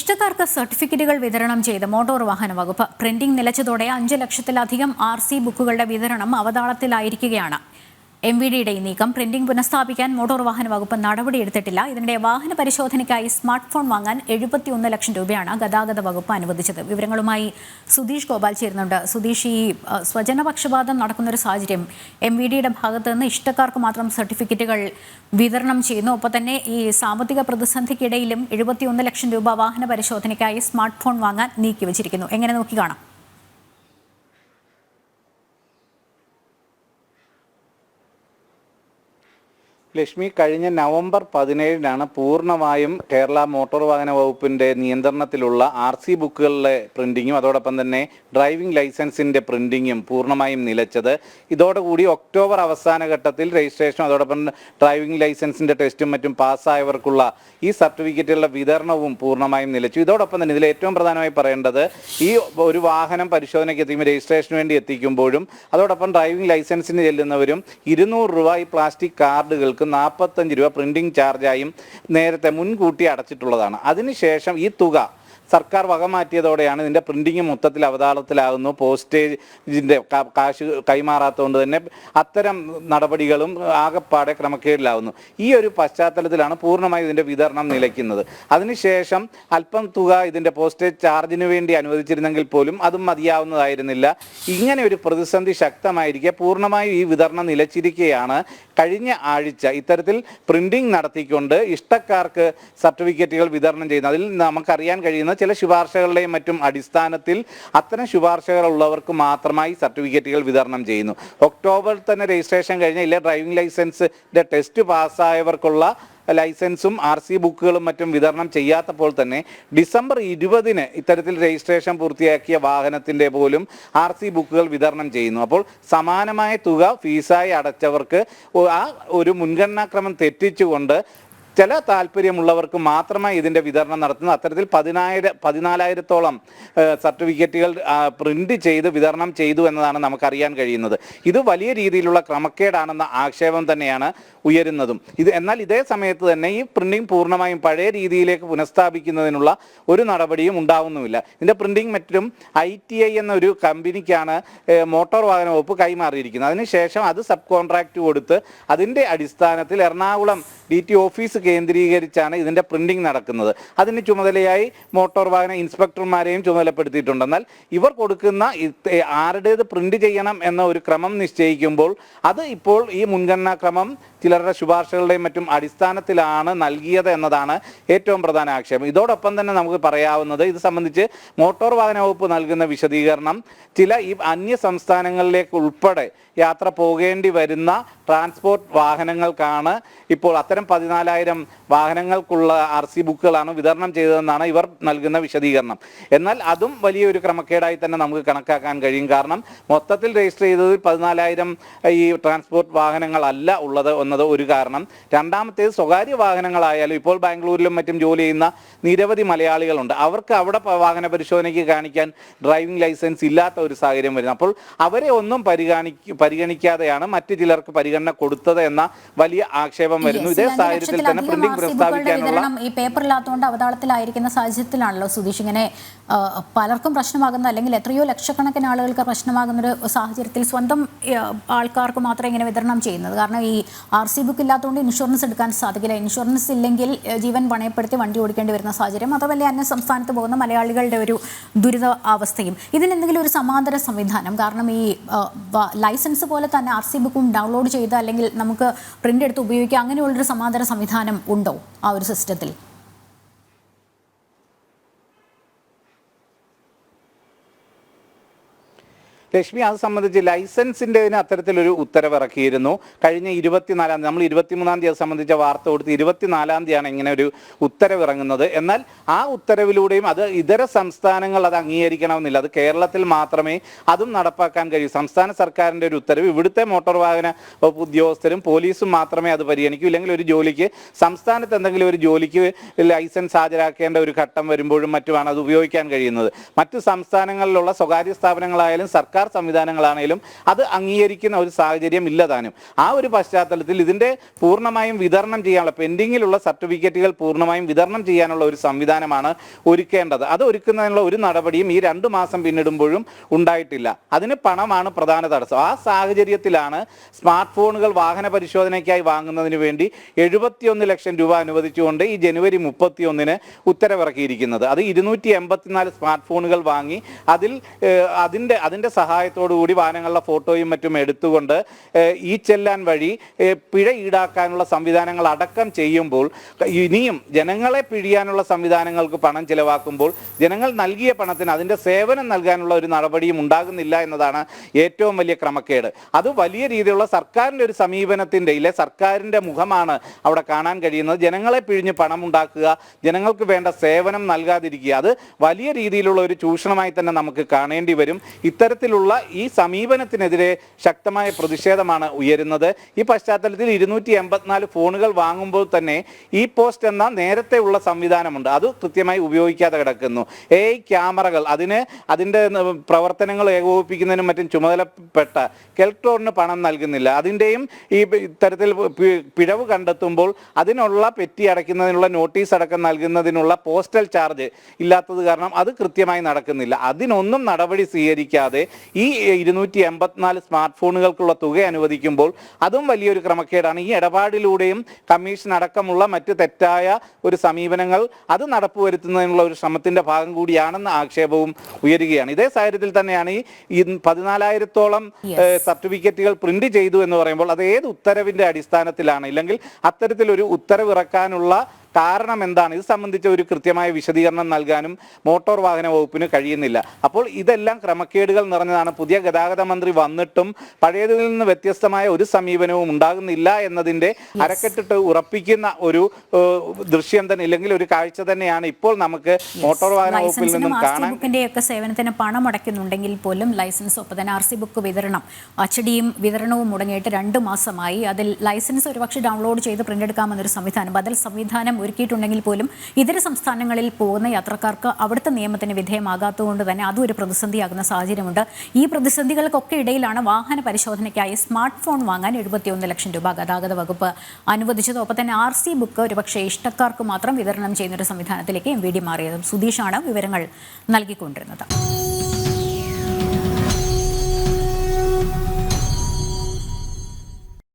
ഇഷ്ടക്കാർക്ക് സർട്ടിഫിക്കറ്റുകൾ വിതരണം ചെയ്ത് മോട്ടോർ വാഹന വകുപ്പ്. പ്രിന്റിംഗ് നിലച്ചതോടെ അഞ്ച് ലക്ഷത്തിലധികം ആർ സി ബുക്കുകളുടെ വിതരണം അവതാളത്തിലായിരിക്കുകയാണ്. എം വി ഡിയുടെ ഈ നീക്കം പ്രിന്റിംഗ് പുനഃസ്ഥാപിക്കാൻ മോട്ടോർ വാഹന വകുപ്പ് നടപടിയെടുത്തിട്ടില്ല ഇതിനിടെ വാഹന പരിശോധനയ്ക്കായി സ്മാർട്ട് ഫോൺ വാങ്ങാൻ എഴുപത്തിയൊന്ന് ലക്ഷം രൂപയാണ് ഗതാഗത വകുപ്പ് അനുവദിച്ചത്. വിവരങ്ങളുമായി സുധീഷ് ഗോപാൽ ചേരുന്നുണ്ട്. സുധീഷ് ഈ സ്വജനപക്ഷപാതം നടക്കുന്ന ഒരു സാഹചര്യം എം വി ഡിയുടെ ഭാഗത്ത് നിന്ന് ഇഷ്ടക്കാർക്ക് മാത്രം സർട്ടിഫിക്കറ്റുകൾ വിതരണം ചെയ്യുന്നു. ഒപ്പം തന്നെ ഈ സാമ്പത്തിക പ്രതിസന്ധിക്കിടയിലും എഴുപത്തിയൊന്ന് ലക്ഷം രൂപ വാഹന പരിശോധനയ്ക്കായി സ്മാർട്ട് ഫോൺ വാങ്ങാൻ നീക്കിവച്ചിരിക്കുന്നു. എങ്ങനെ നോക്കി കാണാം? ലക്ഷ്മി കഴിഞ്ഞ നവംബർ പതിനേഴിനാണ് പൂർണമായും കേരള മോട്ടോർ വാഹന വകുപ്പിന്റെ നിയന്ത്രണത്തിലുള്ള ആർ സി ബുക്കുകളിലെ പ്രിന്റിങ്ങും അതോടൊപ്പം തന്നെ ഡ്രൈവിംഗ് ലൈസൻസിന്റെ പ്രിന്റിങ്ങും പൂർണമായും നിലച്ചത്. ഇതോടുകൂടി ഒക്ടോബർ അവസാന ഘട്ടത്തിൽ രജിസ്ട്രേഷൻ അതോടൊപ്പം ഡ്രൈവിംഗ് ലൈസൻസിന്റെ ടെസ്റ്റും മറ്റും പാസ്സായവർക്കുള്ള ഈ സർട്ടിഫിക്കറ്റുകളുടെ വിതരണവും പൂർണമായും നിലച്ചു. ഇതോടൊപ്പം തന്നെ ഇതിൽ ഏറ്റവും പ്രധാനമായി പറയേണ്ടത് ഈ ഒരു വാഹനം പരിശോധനയ്ക്ക് എത്തിക്കുമ്പോൾ രജിസ്ട്രേഷന് വേണ്ടി എത്തിക്കുമ്പോഴും അതോടൊപ്പം ഡ്രൈവിംഗ് ലൈസൻസിന് ചെല്ലുന്നവരും ഇരുന്നൂറ് രൂപ ഈ പ്ലാസ്റ്റിക് കാർഡുകൾക്ക് നാൽപ്പത്തഞ്ച് രൂപ പ്രിന്റിംഗ് ചാർജായും നേരത്തെ മുൻകൂട്ടി അടച്ചിട്ടുള്ളതാണ്. അതിനുശേഷം ഈ തുക സർക്കാർ വകമാറ്റിയതോടെയാണ് ഇതിന്റെ പ്രിന്റിങ് മൊത്തത്തിൽ അവതാളത്തിലാകുന്നു. പോസ്റ്റേജിന്റെ കാശ് കൈമാറാത്തതുകൊണ്ട് തന്നെ അത്തരം നടപടികളും ആകെപ്പാടെ ക്രമക്കേടിലാവുന്നു. ഈ ഒരു പശ്ചാത്തലത്തിലാണ് പൂർണമായി ഇതിന്റെ വിതരണം നിലയ്ക്കുന്നത്. അതിനുശേഷം അല്പം തുക ഇതിന്റെ പോസ്റ്റേജ് ചാർജിന് വേണ്ടി അനുവദിച്ചിരുന്നെങ്കിൽ പോലും അതും മതിയാവുന്നതായിരുന്നില്ല. ഇങ്ങനെ ഒരു പ്രതിസന്ധി ശക്തമായിരിക്കെ പൂർണമായും ഈ വിതരണം നിലച്ചിരിക്കുകയാണ് കഴിഞ്ഞ ആഴ്ച ഇത്തരത്തിൽ പ്രിന്റിംഗ് നടത്തിക്കൊണ്ട് ഇഷ്ടക്കാർക്ക് സർട്ടിഫിക്കറ്റുകൾ വിതരണം ചെയ്യുന്നത് അതിൽ നമുക്കറിയാൻ കഴിയുന്ന ചില ശുപാർശകളുടെയും മറ്റും അടിസ്ഥാനത്തിൽ അത്തരം ശുപാർശകൾ ഉള്ളവർക്ക് മാത്രമായി സർട്ടിഫിക്കറ്റുകൾ വിതരണം ചെയ്യുന്നു. ഒക്ടോബറിൽ തന്നെ രജിസ്ട്രേഷൻ കഴിഞ്ഞ ഇല്ല ഡ്രൈവിംഗ് ലൈസൻസിന്റെ ടെസ്റ്റ് പാസ്സായവർക്കുള്ള ലൈസൻസും ആർ സി ബുക്കുകളും മറ്റും വിതരണം ചെയ്യാത്തപ്പോൾ തന്നെ ഡിസംബർ ഇരുപതിന് ഇത്തരത്തിൽ രജിസ്ട്രേഷൻ പൂർത്തിയാക്കിയ വാഹനത്തിന്റെ പോലും ആർ സി ബുക്കുകൾ വിതരണം ചെയ്യുന്നു. അപ്പോൾ സമാനമായ തുക ഫീസായി അടച്ചവർക്ക് ആ ഒരു മുൻഗണനാക്രമം തെറ്റിച്ചുകൊണ്ട് ചില താല്പര്യമുള്ളവർക്ക് മാത്രമേ ഇതിന്റെ വിതരണം നടത്തുന്നു അത്തരത്തിൽ പതിനായിരം പതിനാലായിരത്തോളം സർട്ടിഫിക്കറ്റുകൾ പ്രിന്റ് ചെയ്ത് വിതരണം ചെയ്തു എന്നതാണ് നമുക്കറിയാൻ കഴിയുന്നത്. ഇത് വലിയ രീതിയിലുള്ള ക്രമക്കേടാണെന്ന ആക്ഷേപം തന്നെയാണ് ഉയരുന്നതും. ഇത് എന്നാൽ ഇതേ സമയത്ത് തന്നെ ഈ പ്രിന്റിംഗ് പൂർണമായും പഴയ രീതിയിലേക്ക് പുനഃസ്ഥാപിക്കുന്നതിനുള്ള ഒരു നടപടിയും ഉണ്ടാവുന്നുമില്ല. ഇതിന്റെ പ്രിന്റിംഗ് മറ്റും ഐ ടി ഐ എന്നൊരു കമ്പനിക്കാണ് മോട്ടോർ വാഹന വകുപ്പ് കൈമാറിയിരിക്കുന്നത്. അതിനുശേഷം അത് സബ് കോൺട്രാക്ട് കൊടുത്ത് അതിന്റെ അടിസ്ഥാനത്തിൽ എറണാകുളം ഡി ടി ഓഫീസ് കേന്ദ്രീകരിച്ചാണ് ഇതിന്റെ പ്രിന്റിംഗ് നടക്കുന്നത്. അതിന് ചുമതലയായി മോട്ടോർ വാഹന ഇൻസ്പെക്ടർമാരെയും ചുമതലപ്പെടുത്തിയിട്ടുണ്ട്. എന്നാൽ ഇവർ കൊടുക്കുന്ന ആരുടേത് പ്രിന്റ് ചെയ്യണം എന്ന ഒരു ക്രമം നിശ്ചയിക്കുമ്പോൾ അത് ഇപ്പോൾ ഈ മുൻഗണനാ ക്രമം ചിലരുടെ ശുപാർശകളുടെയും മറ്റും അടിസ്ഥാനത്തിലാണ് നൽകിയത് എന്നതാണ് ഏറ്റവും പ്രധാന ആക്ഷേപം. ഇതോടൊപ്പം തന്നെ നമുക്ക് പറയാവുന്നത് ഇത് സംബന്ധിച്ച് മോട്ടോർ വാഹന വകുപ്പ് നൽകുന്ന വിശദീകരണം ചില ഈ അന്യ സംസ്ഥാനങ്ങളിലേക്ക് ഉൾപ്പെടെ യാത്ര പോകേണ്ടി വരുന്ന ട്രാൻസ്പോർട്ട് വാഹനങ്ങൾക്കാണ് ഇപ്പോൾ അത്തരം പതിനാലായിരം വാഹനങ്ങൾക്കുള്ള ആർ സി ബുക്കുകളാണ് വിതരണം ചെയ്തതെന്നാണ് ഇവർ നൽകുന്ന വിശദീകരണം. എന്നാൽ അതും വലിയൊരു ക്രമക്കേടായി തന്നെ നമുക്ക് കണക്കാക്കാൻ കഴിയും. കാരണം മൊത്തത്തിൽ രജിസ്റ്റർ ചെയ്തതിൽ പതിനാലായിരം ഈ ട്രാൻസ്പോർട്ട് വാഹനങ്ങളല്ല ഉള്ളത് എന്നത് ഒരു കാരണം. രണ്ടാമത്തേത് സ്വകാര്യ വാഹനങ്ങളായാലും ഇപ്പോൾ ബാംഗ്ലൂരിലും മറ്റും ജോലി ചെയ്യുന്ന നിരവധി മലയാളികളുണ്ട്. അവർക്ക് അവിടെ വാഹന പരിശോധനയ്ക്ക് കാണിക്കാൻ ഡ്രൈവിംഗ് ലൈസൻസ് ഇല്ലാത്ത ഒരു സാഹചര്യം വരുന്നത് അപ്പോൾ അവരെ ഒന്നും പരിഗണിക്ക പരിഗണിക്കാതെയാണ് മറ്റു ചിലർക്ക് പരിഗണന കൊടുത്തത് എന്ന വലിയ ആക്ഷേപം വരുന്നു. ഇതേ സാഹചര്യത്തിൽ തന്നെ പ്രിന്റിംഗ് ഈ പേപ്പറില്ലാത്തതുകൊണ്ട് അവതാളത്തിലായിരിക്കുന്ന സാഹചര്യത്തിലാണല്ലോ സുധീഷ് ഇങ്ങനെ പലർക്കും പ്രശ്നമാകുന്ന അല്ലെങ്കിൽ എത്രയോ ലക്ഷക്കണക്കിന് ആളുകൾക്ക് പ്രശ്നമാകുന്ന ഒരു സാഹചര്യത്തിൽ സ്വന്തം ആൾക്കാർക്ക് മാത്രം ഇങ്ങനെ വിതരണം ചെയ്യുന്നത്. കാരണം ഈ ആർ സി ബുക്ക് ഇല്ലാത്തതുകൊണ്ട് ഇൻഷുറൻസ് എടുക്കാൻ സാധിക്കില്ല. ഇൻഷുറൻസ് ഇല്ലെങ്കിൽ ജീവൻ പണയപ്പെടുത്തി വണ്ടി ഓടിക്കേണ്ടി വരുന്ന സാഹചര്യം. അതുപോലെ അന്യ സംസ്ഥാനത്ത് പോകുന്ന മലയാളികളുടെ ഒരു ദുരിത അവസ്ഥയും. ഇതിനെന്തെങ്കിലും ഒരു സമാന്തര സംവിധാനം കാരണം ഈ ലൈസൻസ് പോലെ തന്നെ ആർ സി ബുക്കും ഡൗൺലോഡ് ചെയ്ത് അല്ലെങ്കിൽ നമുക്ക് പ്രിന്റ് എടുത്ത് ഉപയോഗിക്കുക അങ്ങനെയുള്ളൊരു സമാന്തര സംവിധാനം ഉണ്ടോ ആ ഒരു സിസ്റ്റത്തിൽ ലക്ഷ്മി അത് സംബന്ധിച്ച് ലൈസൻസിന്റെ അത്തരത്തിലൊരു ഉത്തരവ് ഇറക്കിയിരുന്നു കഴിഞ്ഞ ഇരുപത്തിനാലാം തീയതി നമ്മൾ ഇരുപത്തിമൂന്നാം തീയതി സംബന്ധിച്ച വാർത്ത കൊടുത്ത് ഇരുപത്തിനാലാം തീയതിയാണ് ഇങ്ങനെ ഒരു ഉത്തരവ് ഇറങ്ങുന്നത് എന്നാൽ ആ ഉത്തരവിലൂടെയും അത് ഇതര സംസ്ഥാനങ്ങൾ അത് അംഗീകരിക്കണമെന്നില്ല. അത് കേരളത്തിൽ മാത്രമേ അതും നടപ്പാക്കാൻ കഴിയൂ. സംസ്ഥാന സർക്കാരിന്റെ ഒരു ഉത്തരവ് ഇവിടുത്തെ മോട്ടോർ വാഹന വകുപ്പ് ഉദ്യോഗസ്ഥരും പോലീസും മാത്രമേ അത് പരിഗണിക്കൂ. ഇല്ലെങ്കിൽ ഒരു ജോലിക്ക് സംസ്ഥാനത്ത് എന്തെങ്കിലും ഒരു ജോലിക്ക് ലൈസൻസ് ഹാജരാക്കേണ്ട ഒരു ഘട്ടം വരുമ്പോഴും മറ്റുമാണ് അത് ഉപയോഗിക്കാൻ കഴിയുന്നത്. മറ്റു സംസ്ഥാനങ്ങളിലുള്ള സ്വകാര്യ സ്ഥാപനങ്ങളായാലും സർക്കാർ സർക്കാർ സംവിധാനങ്ങളാണേലും അത് അംഗീകരിക്കുന്ന ഒരു സാഹചര്യം ഇല്ലതാനും ആ ഒരു പശ്ചാത്തലത്തിൽ ഇതിന്റെ പൂർണമായും വിതരണം ചെയ്യാനുള്ള പെൻഡിങ്ങിലുള്ള സർട്ടിഫിക്കറ്റുകൾ പൂർണമായും വിതരണം ചെയ്യാനുള്ള ഒരു സംവിധാനമാണ് ഒരുക്കേണ്ടത്. അത് ഒരുക്കുന്നതിനുള്ള ഒരു നടപടിയും ഈ രണ്ട് മാസം പിന്നിടുമ്പോഴും ഉണ്ടായിട്ടില്ല. അതിന് പണമാണ് പ്രധാന തടസ്സം. ആ സാഹചര്യത്തിലാണ് സ്മാർട്ട് ഫോണുകൾ വാഹന പരിശോധനയ്ക്കായി വാങ്ങുന്നതിന് വേണ്ടി എഴുപത്തിയൊന്ന് ലക്ഷം രൂപ അനുവദിച്ചുകൊണ്ട് ഈ ജനുവരി മുപ്പത്തിയൊന്നിന് ഉത്തരവിറക്കിയിരിക്കുന്നത്. അത് ഇരുന്നൂറ്റി എൺപത്തിനാല് സ്മാർട്ട് ഫോണുകൾ വാങ്ങി അതിൽ അതിന്റെ അതിന്റെ അതിന്റെ സഹായത്തോടു കൂടി വാഹനങ്ങളുടെ ഫോട്ടോയും മറ്റും എടുത്തുകൊണ്ട് ഈ ചെല്ലാൻ വഴി പിഴ ഈടാക്കാനുള്ള സംവിധാനങ്ങൾ അടക്കം ചെയ്യുമ്പോൾ ഇനിയും ജനങ്ങളെ പിഴിയാനുള്ള സംവിധാനങ്ങൾക്ക് പണം ചിലവാക്കുമ്പോൾ ജനങ്ങൾ നൽകിയ പണത്തിന് അതിന്റെ സേവനം നൽകാനുള്ള ഒരു നടപടിയും ഉണ്ടാകുന്നില്ല എന്നതാണ് ഏറ്റവും വലിയ ക്രമക്കേട്. അത് വലിയ രീതിയിലുള്ള സർക്കാരിന്റെ ഒരു സമീപനത്തിന്റെ ഇല്ലെ സർക്കാരിന്റെ മുഖമാണ് അവിടെ കാണാൻ കഴിയുന്നത്. ജനങ്ങളെ പിഴിഞ്ഞ് പണം ഉണ്ടാക്കുക ജനങ്ങൾക്ക് വേണ്ട സേവനം നൽകാതിരിക്കുക അത് വലിയ രീതിയിലുള്ള ഒരു ചൂഷണമായി തന്നെ നമുക്ക് കാണേണ്ടി വരും. ഇത്തരത്തിലുള്ള ഈ സമീപനത്തിനെതിരെ ശക്തമായ പ്രതിഷേധമാണ് ഉയരുന്നത്. ഈ പശ്ചാത്തലത്തിൽ ഇരുന്നൂറ്റി എൺപത്തിനാല് ഫോണുകൾ വാങ്ങുമ്പോൾ തന്നെ ഈ പോസ്റ്റ് എന്ന നേരത്തെ ഉള്ള സംവിധാനമുണ്ട്. അത് കൃത്യമായി ഉപയോഗിക്കാതെ കിടക്കുന്നു. എ ക്യാമറകൾ അതിന് അതിന്റെ പ്രവർത്തനങ്ങൾ ഏകോപിപ്പിക്കുന്നതിനും മറ്റും ചുമതലപ്പെട്ട കെൽട്രോണിന് പണം നൽകുന്നില്ല. അതിന്റെയും ഈ ഇത്തരത്തിൽ പിഴവ് കണ്ടെത്തുമ്പോൾ അതിനുള്ള പെറ്റി അടയ്ക്കുന്നതിനുള്ള നോട്ടീസ് അടക്കം നൽകുന്നതിനുള്ള പോസ്റ്റൽ ചാർജ് ഇല്ലാത്തത് കാരണം അത് കൃത്യമായി നടക്കുന്നില്ല. അതിനൊന്നും നടപടി സ്വീകരിക്കാതെ ഈ ഇരുന്നൂറ്റി എൺപത്തിനാല് സ്മാർട്ട് ഫോണുകൾക്കുള്ള തുക അനുവദിക്കുമ്പോൾ അതും വലിയൊരു ക്രമക്കേടാണ്. ഈ ഇടപാടിലൂടെയും കമ്മീഷൻ അടക്കമുള്ള മറ്റ് തെറ്റായ ഒരു സമീപനങ്ങൾ അത് നടപ്പുവരുത്തുന്നതിനുള്ള ഒരു ശ്രമത്തിന്റെ ഭാഗം കൂടിയാണെന്ന ആക്ഷേപവും ഉയരുകയാണ്. ഇതേ സാഹചര്യത്തിൽ തന്നെയാണ് ഈ പതിനാലായിരത്തോളം സർട്ടിഫിക്കറ്റുകൾ പ്രിന്റ് ചെയ്തു എന്ന് പറയുമ്പോൾ അത് ഏത് ഉത്തരവിന്റെ അടിസ്ഥാനത്തിലാണ്? ഇല്ലെങ്കിൽ അത്തരത്തിലൊരു ഒരു ഇറക്കാനുള്ള കാരണം എന്താണ്? ഇത് സംബന്ധിച്ച ഒരു കൃത്യമായ വിശദീകരണം നൽകാനും മോട്ടോർ വാഹന വകുപ്പിന് കഴിയുന്നില്ല. അപ്പോൾ ഇതെല്ലാം ക്രമക്കേടുകൾ നിറഞ്ഞതാണ്. പുതിയ ഗതാഗത മന്ത്രി വന്നിട്ടും പഴയതിൽ നിന്ന് വ്യത്യസ്തമായ ഒരു സമീപനവും ഉണ്ടാകുന്നില്ല എന്നതിന്റെ അരക്കെട്ടിട്ട് ഉറപ്പിക്കുന്ന ഒരു ദൃശ്യം തന്നെ ഇല്ലെങ്കിൽ ഒരു കാഴ്ച തന്നെയാണ് ഇപ്പോൾ നമുക്ക് മോട്ടോർ വാഹന വകുപ്പിൽ നിന്നും കാണാൻ ഒക്കെ സേവനത്തിന് പണം അടയ്ക്കുന്നുണ്ടെങ്കിൽ പോലും ലൈസൻസ് ഒപ്പം തന്നെ ആർ സി ബുക്ക് വിതരണം അച്ചടിയും വിതരണവും മുടങ്ങിയിട്ട് രണ്ട് മാസമായി. അതിൽ ലൈസൻസ് ഒരുപക്ഷെ ഡൗൺലോഡ് ചെയ്ത് പ്രിന്റ് എടുക്കാമെന്നൊരു സംവിധാനം ബദൽ സംവിധാനം ഒരുക്കിയിട്ടുണ്ടെങ്കിൽ പോലും ഇതര സംസ്ഥാനങ്ങളിൽ പോകുന്ന യാത്രക്കാർക്ക് അവിടുത്തെ നിയമത്തിന് വിധേയമാകാത്തതുകൊണ്ട് തന്നെ അതും ഒരു പ്രതിസന്ധിയാകുന്ന സാഹചര്യമുണ്ട്. ഈ പ്രതിസന്ധികൾക്കൊക്കെ ഇടയിലാണ് വാഹന പരിശോധനയ്ക്കായി സ്മാർട്ട് ഫോൺ വാങ്ങാൻ എഴുപത്തിയൊന്ന് ലക്ഷം രൂപ ഗതാഗത വകുപ്പ് അനുവദിച്ചത്. ഒപ്പം തന്നെ ആർ സി ബുക്ക് ഒരുപക്ഷെ ഇഷ്ടക്കാർക്ക് മാത്രം വിതരണം ചെയ്യുന്ന ഒരു സംവിധാനത്തിലേക്ക് എം വി ഡി മാറിയതും സുധീഷാണ് വിവരങ്ങൾ നൽകിക്കൊണ്ടിരുന്നത്.